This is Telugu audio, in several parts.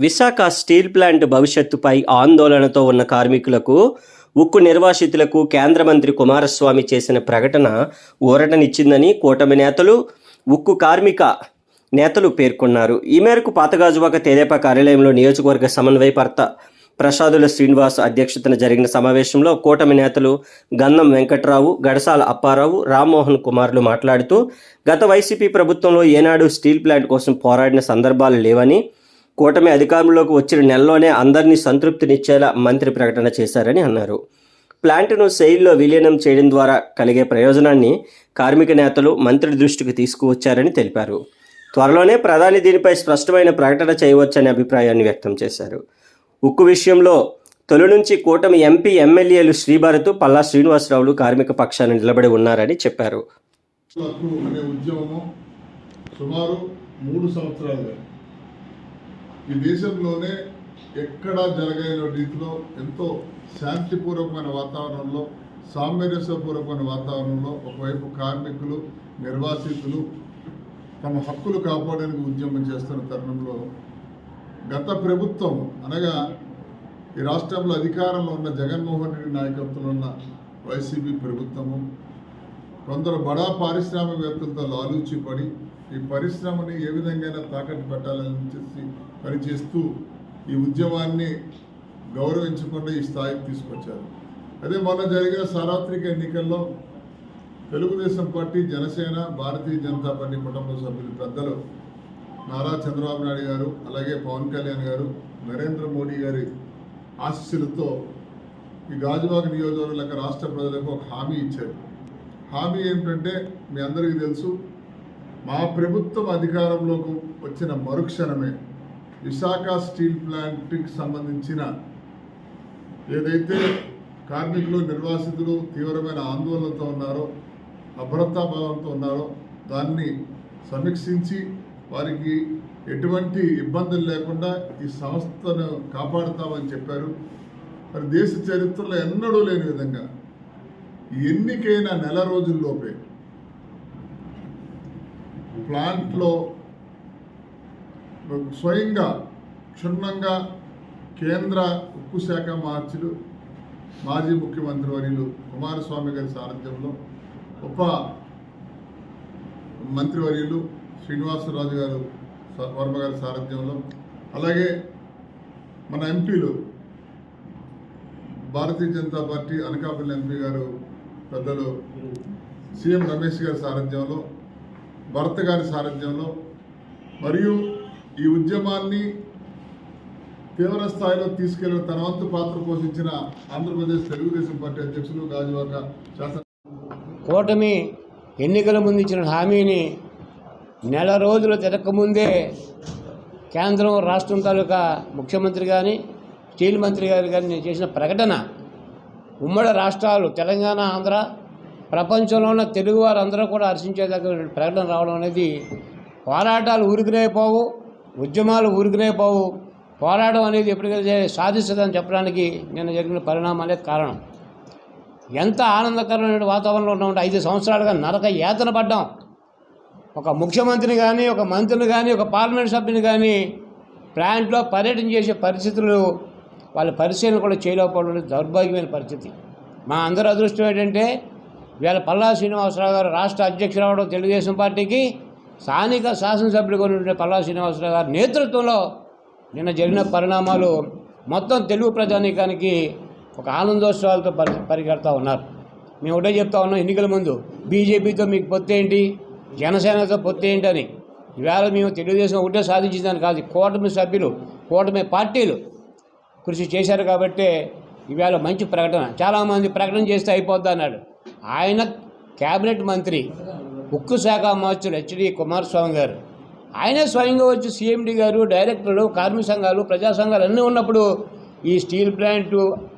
విశాఖ స్టీల్ ప్లాంట్ భవిష్యత్తుపై ఆందోళనతో ఉన్న కార్మికులకు ఉక్కు నిర్వాసితులకు కేంద్ర మంత్రి కుమారస్వామి చేసిన ప్రకటన ఊరటనిచ్చిందని కూటమి నేతలు ఉక్కు కార్మిక నేతలు పేర్కొన్నారు. ఈ మేరకు పాతగాజువాక తెదేపా కార్యాలయంలో నియోజకవర్గ సమన్వయకర్త ప్రసాదుల శ్రీనివాస్ అధ్యక్షతన జరిగిన సమావేశంలో కూటమి నేతలు గంధం వెంకట్రావు గడసాల అప్పారావు రామ్మోహన్ కుమార్లు మాట్లాడుతూ గత వైసీపీ ప్రభుత్వంలో ఏనాడు స్టీల్ ప్లాంట్ కోసం పోరాడిన సందర్భాలు లేవని కూటమి అధికారంలోకి వచ్చిన నెలలోనే అందరినీ సంతృప్తినిచ్చేలా మంత్రి ప్రకటన చేశారని అన్నారు. ప్లాంట్ను సెయిల్లో విలీనం చేయడం ద్వారా కలిగే ప్రయోజనాన్ని కార్మిక నేతలు మంత్రి దృష్టికి తీసుకువచ్చారని తెలిపారు. త్వరలోనే ప్రధాని దీనిపై స్పష్టమైన ప్రకటన చేయవచ్చనే అభిప్రాయాన్ని వ్యక్తం చేశారు. ఉక్కు విషయంలో తొలి నుంచి కూటమి ఎంపీ ఎమ్మెల్యేలు శ్రీభారత్ పల్లా శ్రీనివాసరావులు కార్మిక పక్షాన్ని నిలబడి ఉన్నారని చెప్పారు. సుమారు మూడు సంవత్సరాలుగా ఈ దేశంలోనే ఎక్కడా జరగని రీతిలో ఎంతో శాంతిపూర్వకమైన వాతావరణంలో సామరస్యపూర్వకమైన వాతావరణంలో ఒకవైపు కార్మికులు నిర్వాసితులు తమ హక్కులు కాపాడడానికి ఉద్యమం చేస్తున్న తరుణంలో గత ప్రభుత్వం అనగా ఈ రాష్ట్రంలో అధికారంలో ఉన్న జగన్మోహన్ రెడ్డి నాయకత్వంలో ఉన్న వైసీపీ ప్రభుత్వము కొందరు బడా పారిశ్రామికవేత్తలతో లాలూచి పడి ఈ పరిశ్రమని ఏ విధంగా తాకట్టు పెట్టాలని చేసి పనిచేస్తూ ఈ ఉద్యమాన్ని గౌరవించకుండా ఈ స్థాయికి తీసుకొచ్చారు. అదే మొన్న జరిగిన సార్వత్రిక ఎన్నికల్లో తెలుగుదేశం పార్టీ జనసేన భారతీయ జనతా పార్టీ కుటుంబ సభ్యులు పెద్దలు నారా చంద్రబాబు నాయుడు గారు అలాగే పవన్ కళ్యాణ్ గారు నరేంద్ర మోడీ గారి ఆశీస్సులతో ఈ గాజువాక నియోజకవర్గ రాష్ట్ర ప్రజలకు ఒక హామీ ఇచ్చారు. హామీ ఏమిటంటే మీ అందరికీ తెలుసు మా ప్రభుత్వం అధికారంలోకి వచ్చిన మరుక్షణమే విశాఖ స్టీల్ ప్లాంట్కి సంబంధించిన ఏదైతే కార్మికులు నిర్వాసితులు తీవ్రమైన ఆందోళనతో ఉన్నారో అభ్రతాభావంతో ఉన్నారో దాన్ని సమీక్షించి వారికి ఎటువంటి ఇబ్బందులు లేకుండా ఈ సంస్థను కాపాడుతామని చెప్పారు. మరి దేశ చరిత్రలో ఎన్నడూ లేని విధంగా ఎన్నికైన నెల రోజుల్లోపే ప్లాంట్లో స్వయంగా క్షుణ్ణంగా కేంద్ర ఉక్కు శాఖ మార్చులు మాజీ ముఖ్యమంత్రి వర్యులు కుమారస్వామి గారి సారథ్యంలో ఉప మంత్రివర్యులు శ్రీనివాసరాజు గారు వర్మ గారి సారథ్యంలో అలాగే మన ఎంపీలు భారతీయ జనతా పార్టీ అనకాపల్లి ఎంపీ గారు పెద్దలు సీఎం రమేష్ గారి సారథ్యంలో భరత్ గారి సారథ్యంలో మరియు ఈ ఉద్యమాన్ని తీవ్ర స్థాయిలో తీసుకెళ్ళిన తన వంతు పాత్ర పోషించిన ఆంధ్రప్రదేశ్ తెలుగుదేశం పార్టీ అధ్యక్షులు గాజువాక శాసన కూటమి ఎన్నికల ముందు ఇచ్చిన హామీని నెల రోజులు తిరగకముందే కేంద్రం రాష్ట్రం తాలూకా ముఖ్యమంత్రి కానీ స్టీల్ మంత్రి గారు కానీ చేసిన ప్రకటన ఉమ్మడి రాష్ట్రాలు తెలంగాణ ఆంధ్ర ప్రపంచంలో ఉన్న తెలుగు వారందరూ కూడా హర్షించేదగ్గ ప్రకటన రావడం అనేది పోరాటాలు ఊరికినే పోవు. ఉద్యమాలు ఊరికినే పోవు. పోరాటం అనేది ఎప్పటికైతే సాధిస్తుందని చెప్పడానికి నిన్న జరిగిన పరిణామాలే కారణం. ఎంత ఆనందకరమైన వాతావరణంలో ఉన్నామంటే ఐదు సంవత్సరాలుగా నరక యాతన పడ్డాం. ఒక ముఖ్యమంత్రిని కానీ ఒక మంత్రిని కానీ ఒక పార్లమెంట్ సభ్యుని కానీ ప్లాంట్లో పర్యటన చేసే పరిస్థితులు వాళ్ళ పరిశీలన కూడా చేయలేకపోవడం దౌర్భాగ్యమైన పరిస్థితి. మా అందరి అదృష్టం ఏంటంటే వీళ్ళ పల్లా శ్రీనివాసరావు గారు రాష్ట్ర అధ్యక్షురావడం అవడం తెలుగుదేశం పార్టీకి స్థానిక శాసనసభ్యులుగా ఉన్నటువంటి పల్లా శ్రీనివాసరావు గారి నేతృత్వంలో నిన్న జరిగిన పరిణామాలు మొత్తం తెలుగు ప్రజానీకానికి ఒక ఆనందోత్సవాలతో పరి పరిగెడతా ఉన్నారు. మేము ఒకటే చెప్తా ఉన్నాం ఎన్నికల ముందు బీజేపీతో మీకు పొత్తేంటి జనసేనతో పొత్తేంటి అని. ఈవేళ మేము తెలుగుదేశం ఒకటే సాధించిందని కాదు కూటమి సభ్యులు కూటమి పార్టీలు కృషి చేశారు కాబట్టే ఈవేళ మంచి ప్రకటన చాలామంది ప్రకటన చేస్తే అయిపోద్ది అన్నాడు. ఆయన క్యాబినెట్ మంత్రి ఉక్కు శాఖ మార్చులు హెచ్డి కుమారస్వామి గారు. ఆయనే స్వయంగా వచ్చి సీఎండి గారు డైరెక్టర్లు కార్మిక సంఘాలు ప్రజా సంఘాలు అన్నీ ఉన్నప్పుడు ఈ స్టీల్ ప్లాంట్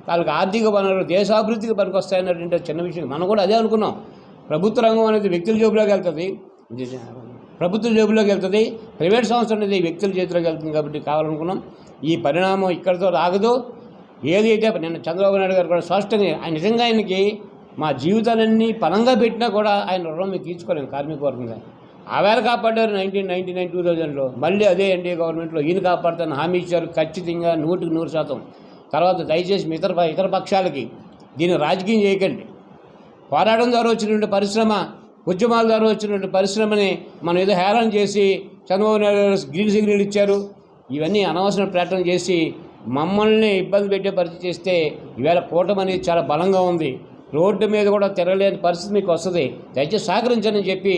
వాళ్ళకి ఆర్థిక వనరులు దేశాభివృద్ధికి పనికొస్తాయన్నటువంటి చిన్న విషయం. మనం కూడా అదే అనుకున్నాం. ప్రభుత్వ రంగం అనేది వ్యక్తుల జోబులోకి వెళ్తుంది. ప్రభుత్వ జోబులోకి వెళ్తుంది. ప్రైవేట్ సంస్థ అనేది వ్యక్తుల చేతిలోకి వెళ్తుంది కాబట్టి కావాలనుకున్నాం. ఈ పరిణామం ఇక్కడితో రాగదు. ఏదైతే నిన్న చంద్రబాబు నాయుడు గారు కూడా స్పష్టంగా ఆయన నిజంగా ఆయనకి మా జీవితాలన్నీ పనంగా పెట్టినా కూడా ఆయన రుణం మేము తీర్చుకోలేము కార్మిక వర్గంగా ఆవేళ కాపాడారు నైన్టీన్ నైన్టీ నైన్ టూ థౌజండ్లో మళ్ళీ అదే ఎన్డీఏ గవర్నమెంట్లో ఈయన కాపాడుతాను హామీ ఇచ్చారు ఖచ్చితంగా నూటికి నూరు శాతం. తర్వాత దయచేసి మీ ఇతర ఇతర పక్షాలకి దీన్ని రాజకీయం చేయకండి. పోరాటం ద్వారా వచ్చినటువంటి పరిశ్రమ ఉద్యమాల ద్వారా వచ్చినటువంటి పరిశ్రమని మనం ఏదో హేళన చేసి చంద్రబాబు నాయుడు గారు గ్రీన్ సిగ్నల్ ఇచ్చారు. ఇవన్నీ అనవసరం ప్రకటన చేసి మమ్మల్ని ఇబ్బంది పెట్టే పరిస్థితి చేస్తే ఈవేళ కూటమి అనేది చాలా బలంగా ఉంది. రోడ్డు మీద కూడా తిరగలేని పరిస్థితి మీకు వస్తుంది. దయచేసి సహకరించని చెప్పి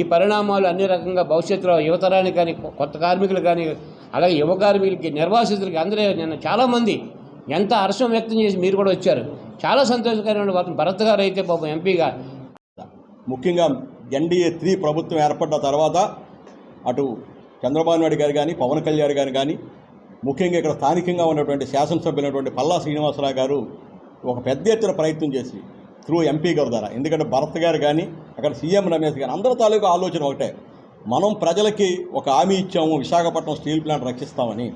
ఈ పరిణామాలు అన్ని రకంగా భవిష్యత్తులో యువతరానికి కానీ కొత్త కార్మికులు కానీ అలాగే యువ కార్మికులకి నిర్వాసితులకి అందరూ నిన్న చాలామంది ఎంత హర్షం వ్యక్తం చేసి మీరు కూడా వచ్చారు. చాలా సంతోషకరమైన వాటిని భరత్ గారు అయితే పాపం ఎంపీగా. ముఖ్యంగా ఎన్డీఏ త్రీ ప్రభుత్వం ఏర్పడ్డ తర్వాత అటు చంద్రబాబు నాయుడు గారు కానీ పవన్ కళ్యాణ్ గారు కానీ ముఖ్యంగా ఇక్కడ స్థానికంగా ఉన్నటువంటి శాసనసభ్యులైనటువంటి పల్లా శ్రీనివాసరావు గారు ఒక పెద్ద ఎత్తున ప్రయత్నం చేసి త్రూ ఎంపీ గారి ద్వారా. ఎందుకంటే భరత్ గారు కానీ అక్కడ సీఎం రమేష్ గారు అందరి తాలూకు ఆలోచన ఒకటే. మనం ప్రజలకి ఒక హామీ ఇచ్చాము విశాఖపట్నం స్టీల్ ప్లాంట్ రక్షిస్తామని.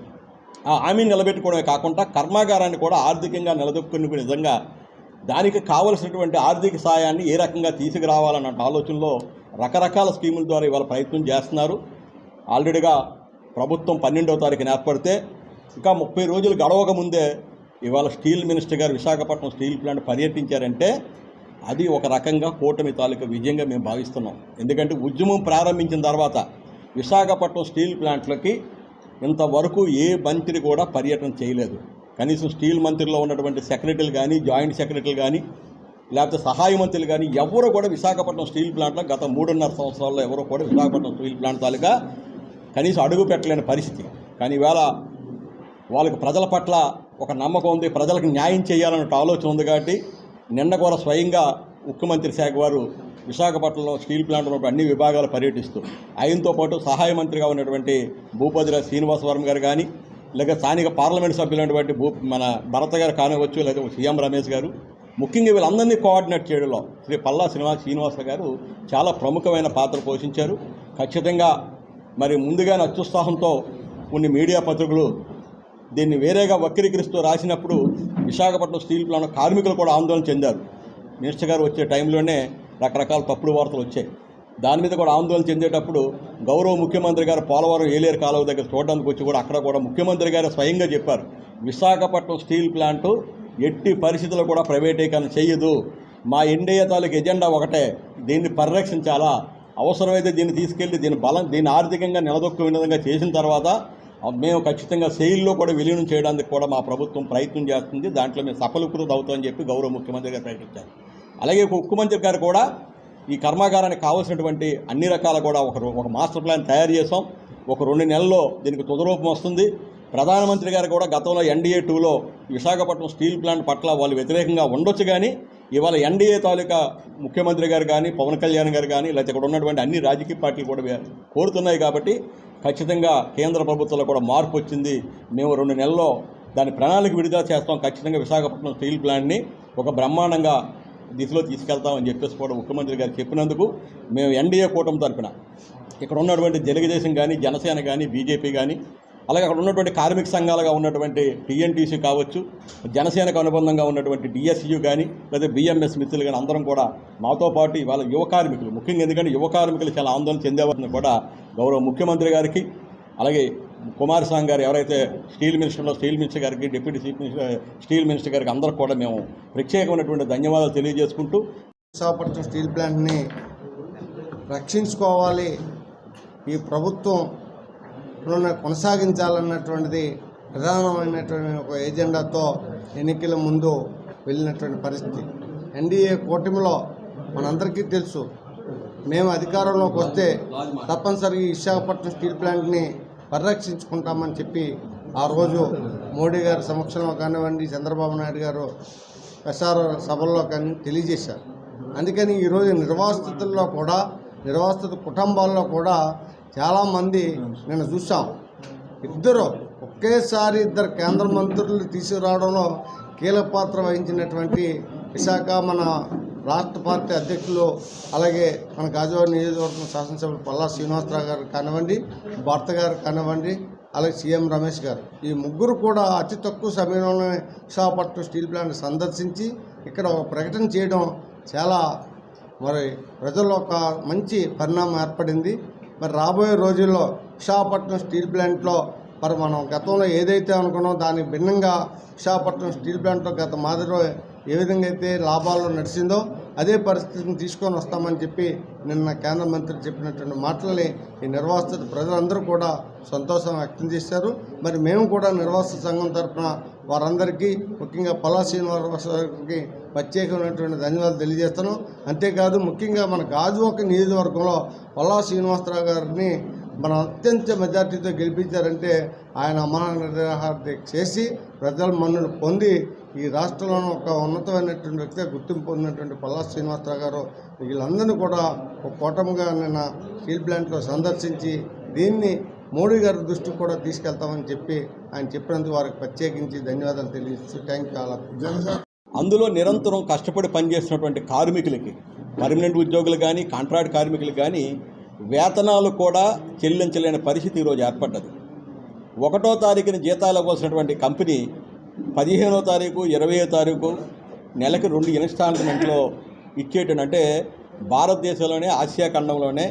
ఆ హామీని నిలబెట్టుకోవడమే కాకుండా కర్మాగారాన్ని కూడా ఆర్థికంగా నిలదొక్కునే విధంగా దానికి కావలసినటువంటి ఆర్థిక సాయాన్ని ఏ రకంగా తీసుకురావాలన్న ఆలోచనలో రకరకాల స్కీముల ద్వారా ఇవాళ ప్రయత్నం చేస్తున్నారు. ఆల్రెడీగా ప్రభుత్వం పన్నెండవ తారీఖున ఏర్పడితే ఇంకా ముప్పై రోజులు గడవక ముందే ఇవాళ స్టీల్ మినిస్టర్ గారు విశాఖపట్నం స్టీల్ ప్లాంట్ పర్యటించారంటే అది ఒక రకంగా కూటమి తాలూకా విజయంగా మేము భావిస్తున్నాం. ఎందుకంటే ఉద్యమం ప్రారంభించిన తర్వాత విశాఖపట్నం స్టీల్ ప్లాంట్లకి ఇంతవరకు ఏ మంత్రి కూడా పర్యటన చేయలేదు. కనీసం స్టీల్ మంత్రిలో ఉన్నటువంటి సెక్రటరీలు కానీ జాయింట్ సెక్రటరీలు కానీ లేకపోతే సహాయ మంత్రులు కానీ ఎవరు కూడా విశాఖపట్నం స్టీల్ ప్లాంట్లో గత మూడున్నర సంవత్సరాల్లో ఎవరు కూడా విశాఖపట్నం స్టీల్ ప్లాంట్ తాలూకా కనీసం అడుగు పెట్టలేని పరిస్థితి. కానీ ఇవాళ వాళ్ళకి ప్రజల పట్ల ఒక నమ్మకం ఉంది ప్రజలకు న్యాయం చేయాలన్న ఆలోచన ఉంది కాబట్టి నిన్న కూడా స్వయంగా ముఖ్యమంత్రి శాఖ వారు విశాఖపట్నంలో స్టీల్ ప్లాంట్ అన్ని విభాగాలు పర్యటిస్తూ ఆయనతో పాటు సహాయ మంత్రిగా ఉన్నటువంటి భూపతిరాజు శ్రీనివాసవరం గారు కానీ లేక స్థానిక పార్లమెంట్ సభ్యులైనటువంటి భూ మన భరత గారు కానివచ్చు లేదా సీఎం రమేష్ గారు ముఖ్యంగా వీళ్ళందరినీ కోఆర్డినేట్ చేయడంలో శ్రీ పల్లా శ్రీనివాస్ శ్రీనివాస గారు చాలా ప్రముఖమైన పాత్ర పోషించారు. ఖచ్చితంగా మరి ముందుగానే అత్యుత్సాహంతో కొన్ని మీడియా పత్రికలు దీన్ని వేరేగా వక్రీకరిస్తూ రాసినప్పుడు విశాఖపట్నం స్టీల్ ప్లాంట్ కార్మికులు కూడా ఆందోళన చెందారు. మినిస్టర్ గారు వచ్చే టైంలోనే రకరకాల తప్పుడు వార్తలు వచ్చాయి. దాని మీద కూడా ఆందోళన చెందేటప్పుడు గౌరవ ముఖ్యమంత్రి గారు పోలవరం ఏలేరు కాలువ దగ్గర చూడడానికి వచ్చి కూడా అక్కడ కూడా ముఖ్యమంత్రి గారు స్వయంగా చెప్పారు. విశాఖపట్నం స్టీల్ ప్లాంటు ఎట్టి పరిస్థితుల్లో కూడా ప్రైవేటీకరణ చేయదు. మా ఎన్డీఏ తాలూకు ఎజెండా ఒకటే. దీన్ని పరిరక్షించాలా? అవసరమైతే దీన్ని తీసుకెళ్ళి దీని బలం దీన్ని ఆర్థికంగా నిలదొక్కు విధంగా చేసిన తర్వాత మేము ఖచ్చితంగా సెయిల్లో కూడా విలీనం చేయడానికి కూడా మా ప్రభుత్వం ప్రయత్నం చేస్తుంది. దాంట్లో మేము సఫలీకృతం అవుతామని చెప్పి గౌరవ ముఖ్యమంత్రి గారు ప్రకటించారు. అలాగే ముఖ్యమంత్రి గారు కూడా ఈ కర్మాగారానికి కావాల్సినటువంటి అన్ని రకాల కూడా ఒక ఒక మాస్టర్ ప్లాన్ తయారు చేసాం ఒక రెండు నెలల్లో దీనికి తుదరూపం వస్తుంది. ప్రధానమంత్రి గారు కూడా గతంలో ఎన్డీఏ టూలో విశాఖపట్నం స్టీల్ ప్లాంట్ పట్ల వాళ్ళు వ్యతిరేకంగా ఉండొచ్చు కానీ ఇవాళ ఎన్డీఏ తాలూకా ముఖ్యమంత్రి గారు కానీ పవన్ కళ్యాణ్ గారు కానీ లేకపోతే ఇక్కడ ఉన్నటువంటి అన్ని రాజకీయ పార్టీలు కూడా కోరుతున్నాయి కాబట్టి ఖచ్చితంగా కేంద్ర ప్రభుత్వంలో కూడా మార్పు వచ్చింది. మేము రెండు నెలల్లో దాని ప్రణాళిక విడుదల చేస్తాం. ఖచ్చితంగా విశాఖపట్నం స్టీల్ ప్లాంట్ని ఒక బ్రహ్మాండంగా దిశలో తీసుకెళ్తామని చెప్పేసి కూడా ముఖ్యమంత్రి గారు చెప్పినందుకు మేము ఎన్డీఏ కూటమి తరపున ఇక్కడ ఉన్నటువంటి తెలుగుదేశం కానీ జనసేన కానీ బీజేపీ కానీ అలాగే అక్కడ ఉన్నటువంటి కార్మిక సంఘాలుగా ఉన్నటువంటి టీఎన్టీసీ కావచ్చు జనసేనకు అనుబంధంగా ఉన్నటువంటి డిఎస్యు కానీ లేదా బిఎంఎస్ మిత్రులు కానీ అందరం కూడా మాతో పాటు వాళ్ళ యువ కార్మికులు ముఖ్యంగా ఎందుకంటే యువ కార్మికులు చాలా ఆందోళన చెందేవారిని కూడా గౌరవ ముఖ్యమంత్రి గారికి అలాగే కుమారస్వామి గారు ఎవరైతే స్టీల్ మినిస్టర్లో స్టీల్ మినిస్టర్ గారికి deputy chief minister steel minister గారికి అందరికి కూడా మేము ప్రత్యేకమైనటువంటి ధన్యవాదాలు తెలియజేసుకుంటూ విశాఖపట్నం స్టీల్ ప్లాంట్ని రక్షించుకోవాలి. ఈ ప్రభుత్వం కొనసాగించాలన్నటువంటిది ప్రధానమైనటువంటి ఒక ఎజెండాతో ఎన్నికల ముందు వెళ్ళినటువంటి పరిస్థితి. ఎన్డీఏ కూటమిలో మనందరికీ తెలుసు మేము అధికారంలోకి వస్తే తప్పనిసరిగా ఈ విశాఖపట్నం స్టీల్ ప్లాంట్ని పరిరక్షించుకుంటామని చెప్పి ఆ రోజు మోడీ గారి సమక్షంలో కానివ్వండి చంద్రబాబు నాయుడు గారు ప్రసార సభల్లో కానీ తెలియజేశారు. అందుకని ఈరోజు నిర్వాసితుల్లో కూడా నిర్వాసిత కుటుంబాల్లో కూడా చాలామంది నేను చూసాం ఇద్దరు ఒకేసారి ఇద్దరు కేంద్ర మంత్రులు తీసుకురావడంలో కీలక పాత్ర వహించినటువంటి విశాఖ మన రాష్ట్ర పార్టీ అధ్యక్షులు అలాగే మన గాజువాడ నియోజకవర్గం శాసనసభ్యులు పల్లా శ్రీనివాసరావు గారు కానివ్వండి భర్త గారు కానివ్వండి అలాగే సీఎం రమేష్ గారు. ఈ ముగ్గురు కూడా అతి తక్కువ సమయంలోనే విశాఖపట్నం స్టీల్ ప్లాంట్ సందర్శించి ఇక్కడ ఒక ప్రకటన చేయడం చాలా మరి ప్రజల్లో ఒక మంచి పరిణామం ఏర్పడింది. మరి రాబోయే రోజుల్లో విశాఖపట్నం స్టీల్ ప్లాంట్లో మరి మనం గతంలో ఏదైతే అనుకున్నామో దానికి భిన్నంగా విశాఖపట్నం స్టీల్ ప్లాంట్లో గత మాదిరి ఏ విధంగా అయితే లాభాల్లో నడిచిందో అదే పరిస్థితిని తీసుకొని వస్తామని చెప్పి నిన్న కేంద్ర మంత్రి చెప్పినటువంటి మాటలని ఈ నిర్వాసిత ప్రజలందరూ కూడా సంతోషం వ్యక్తం చేశారు. మరి మేము కూడా నిర్వాసిత సంఘం తరఫున వారందరికీ ముఖ్యంగా పల్లా శ్రీనివాస గారికి ప్రత్యేకమైనటువంటి ధన్యవాదాలు తెలియజేస్తాను. అంతేకాదు ముఖ్యంగా మన గాజువాక నియోజకవర్గంలో పల్లా శ్రీనివాసరావు గారిని మనం అత్యంత మెజార్టీతో గెలిపించారంటే ఆయన అమరనిరాహార దీక్ష చేసి ప్రజల మన్నులు పొంది ఈ రాష్ట్రంలోనూ ఒక ఉన్నతమైనటువంటి వ్యక్తిగా గుర్తింపు పొందినటువంటి పల్లా శ్రీనివాసరావు గారు వీళ్ళందరినీ కూడా ఒక కూటమిగా నిన్న స్టీల్ ప్లాంట్లో సందర్శించి దీన్ని మోడీ గారి దృష్టికి కూడా తీసుకెళ్తామని చెప్పి ఆయన చెప్పినందుకు వారికి ప్రత్యేకించి ధన్యవాదాలు తెలియజేస్తూ థ్యాంక్ యూ అందులో నిరంతరం కష్టపడి పనిచేస్తున్నటువంటి కార్మికులకి పర్మనెంట్ ఉద్యోగులు కానీ కాంట్రాక్ట్ కార్మికులు కానీ వేతనాలు కూడా చెల్లించలేని పరిస్థితి ఈరోజు ఏర్పడ్డది. ఒకటో తారీఖున జీతాలు ఇవ్వాల్సినటువంటి కంపెనీ పదిహేనో తారీఖు ఇరవయో తారీఖు నెలకు రెండు ఇన్స్టాల్మెంట్లో ఇచ్చేటంటే అంటే భారతదేశంలోనే ఆసియా ఖండంలోనే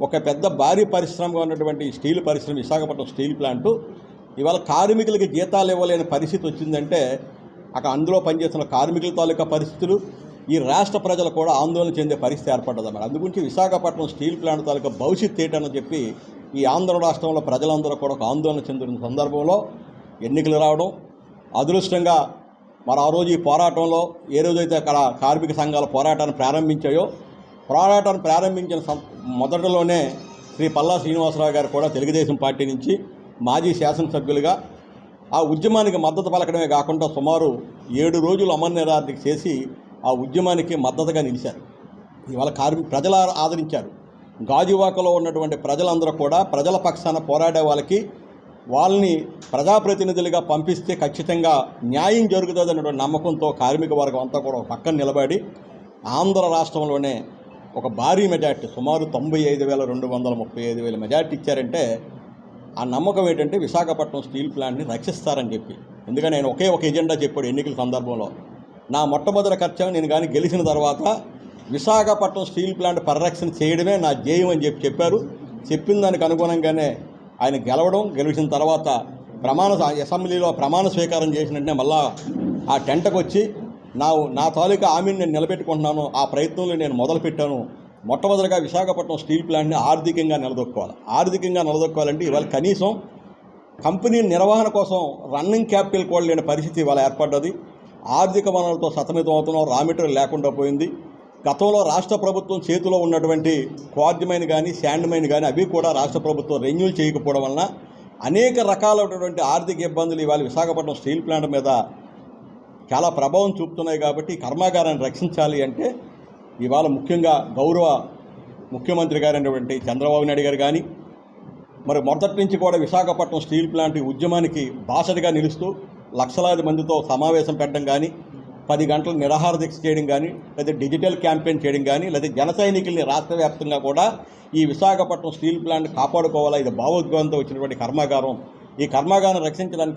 ఒక పెద్ద భారీ పరిశ్రమగా ఉన్నటువంటి స్టీల్ పరిశ్రమ విశాఖపట్నం స్టీల్ ప్లాంటు. ఇవాళ కార్మికులకి జీతాలు ఇవ్వలేని పరిస్థితి వచ్చిందంటే అక్కడ అందులో పనిచేస్తున్న కార్మికుల తాలూకా పరిస్థితులు ఈ రాష్ట్ర ప్రజలు కూడా ఆందోళన చెందే పరిస్థితి ఏర్పడ్డది అన్నమాట. అందుగురించి విశాఖపట్నం స్టీల్ ప్లాంట్ తాలూకా భవిష్యత్ ఏంటని చెప్పి ఈ ఆంధ్ర రాష్ట్రంలో ప్రజలందరూ కూడా ఒక ఆందోళన చెందిన సందర్భంలో ఎన్నికలు రావడం అదృష్టంగా మరి ఆ రోజు ఈ పోరాటంలో ఏ రోజైతే అక్కడ కార్మిక సంఘాల పోరాటాన్ని ప్రారంభించాయో పోరాటాన్ని ప్రారంభించిన సం- శ్రీ పల్లా శ్రీనివాసరావు గారు కూడా తెలుగుదేశం పార్టీ నుంచి మాజీ శాసనసభ్యులుగా ఆ ఉద్యమానికి మద్దతు పలకడమే కాకుండా సుమారు ఏడు రోజులు అమరనిరాధిక చేసి ఆ ఉద్యమానికి మద్దతుగా నిలిచారు. ఇవాళ కార్మి ప్రజల ఆదరించారు. గాజువాకలో ఉన్నటువంటి ప్రజలందరూ కూడా ప్రజల పక్షాన పోరాడే వాళ్ళకి వాళ్ళని ప్రజాప్రతినిధులుగా పంపిస్తే ఖచ్చితంగా న్యాయం జరుగుతుందన్నటువంటి నమ్మకంతో కార్మిక వర్గం అంతా కూడా ఒక పక్కన నిలబడి ఆంధ్ర రాష్ట్రంలోనే ఒక భారీ మెజార్టీ సుమారు తొంభై ఐదు వేల రెండు వందల ముప్పై ఐదు వేల మెజార్టీ ఇచ్చారంటే ఆ నమ్మకం ఏంటంటే విశాఖపట్నం స్టీల్ ప్లాంట్ని రక్షిస్తారని చెప్పి. ఎందుకంటే నేను ఒకే ఒక ఎజెండా చెప్పాడు ఎన్నికల సందర్భంలో. నా మొట్టమొదటి కర్తవ్యం నేను కానీ గెలిచిన తర్వాత విశాఖపట్నం స్టీల్ ప్లాంట్ పరిరక్షణ చేయడమే నా ధ్యేయం అని చెప్పి చెప్పారు. చెప్పిన దానికి అనుగుణంగానే ఆయన గెలవడం గెలిచిన తర్వాత ప్రమాణ అసెంబ్లీలో ప్రమాణ స్వీకారం చేసిన వెంటనే మళ్ళా ఆ టెంటకు వచ్చి నా నా తాలూకా హామీని నేను నిలబెట్టుకుంటున్నాను. ఆ ప్రయత్నంలో నేను మొదలుపెట్టాను. మొట్టమొదటిగా విశాఖపట్నం స్టీల్ ప్లాంట్ని ఆర్థికంగా నిలదొక్కోవాలి ఆర్థికంగా నిలదొక్కోవాలంటే ఇవాళ కనీసం కంపెనీ నిర్వహణ కోసం రన్నింగ్ క్యాపిటల్ కూడా లేని పరిస్థితి ఇవాళ ఏర్పడ్డది. ఆర్థిక వనరులతో సతమితం అవుతున్నాం రా మెటీరియల్ లేకుండా పోయింది. గతంలో రాష్ట్ర ప్రభుత్వం చేతిలో ఉన్నటువంటి క్వార్జ్ మైన్ కానీ శాండ్ మైన్ కానీ అవి కూడా రాష్ట్ర ప్రభుత్వం రెన్యూల్ చేయకపోవడం వలన అనేక రకాలైనటువంటి ఆర్థిక ఇబ్బందులు ఇవాళ విశాఖపట్నం స్టీల్ ప్లాంట్ మీద చాలా ప్రభావం చూపుతున్నాయి కాబట్టి కర్మాగారాన్ని రక్షించాలి అంటే ఇవాళ ముఖ్యంగా గౌరవ ముఖ్యమంత్రి గారైనటువంటి చంద్రబాబు నాయుడు గారు కానీ మరి మొదటి నుంచి కూడా విశాఖపట్నం స్టీల్ ప్లాంట్ ఉద్యమానికి బాసటగా నిలుస్తూ లక్షలాది మందితో సమావేశం పెట్టడం కానీ పది గంటలు నిరాహార దీక్ష చేయడం కానీ లేదా డిజిటల్ క్యాంపెయిన్ చేయడం కానీ లేదా జన సైనికుల్ని రాష్ట్ర వ్యాప్తంగా కూడా ఈ విశాఖపట్నం స్టీల్ ప్లాంట్ కాపాడుకోవాలా? ఇది భావోద్వేగంతో వచ్చినటువంటి కర్మాగారం. ఈ కర్మాగారం రక్షించడానికి